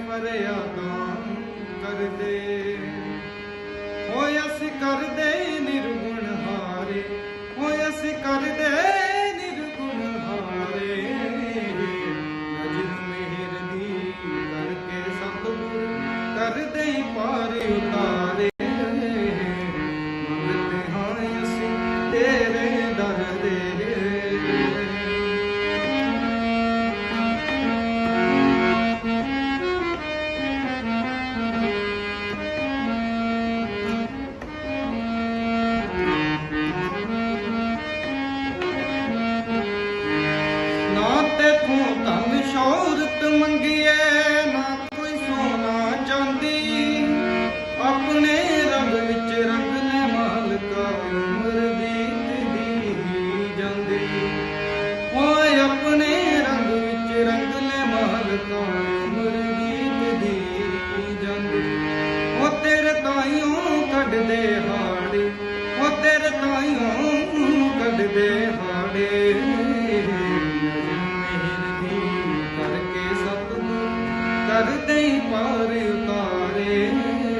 ਮਰਿਆ ਕਾਮ ਕਰਦੇ। ਹੋਏ ਅਸੀਂ ਕਰਦੇ ਨਿਰਗੁਣ ਹਾਰੇ। ਹੋਏ ਅਸੀਂ ਕਰਦੇ ਨਿਰਗੁਣ ਹਾਰੇ। ਰਜਨ ਦੀ ਕਰਕੇ ਸਤਿਗੁਰ ਕਰਦੇ ਪਾਰ ਉਤਾਰੇ। ਹਾਂ ਤੇਰੇ ਦਰ ਦੇ ਨਾ ਤੇਥੋਂ ਧਨ ਸ਼ੌਹਰਤ ਮੰਗੀਏ ਨਾ ਕੋਈ ਸੋਨਾ ਚਾਂਦੀ। ਆਪਣੇ ਰੰਗ ਵਿੱਚ ਰੰਗ ਲੈ ਮਾਲਕਾ, ਉਮਰ ਬੀਤਦੀ ਜਾਂਦੀ। ਓਏ ਆਪਣੇ ਰੰਗ ਵਿੱਚ ਰੰਗ ਲੈ ਮਾਲਕਾ, ਉਮਰ ਬੀਤਦੀ ਜਾਂਦੀ। ਓ ਤੇਰੇ ਤਾਈਓ ਕੱਢਦੇ ਹਾੜੇ ਓ ਤੇਰੇ ਤਾਈਓ ਕੱਢਦੇ ਹਾੜੇ ਦੀ ਕਰਕੇ ਸਤਿਗੁਰ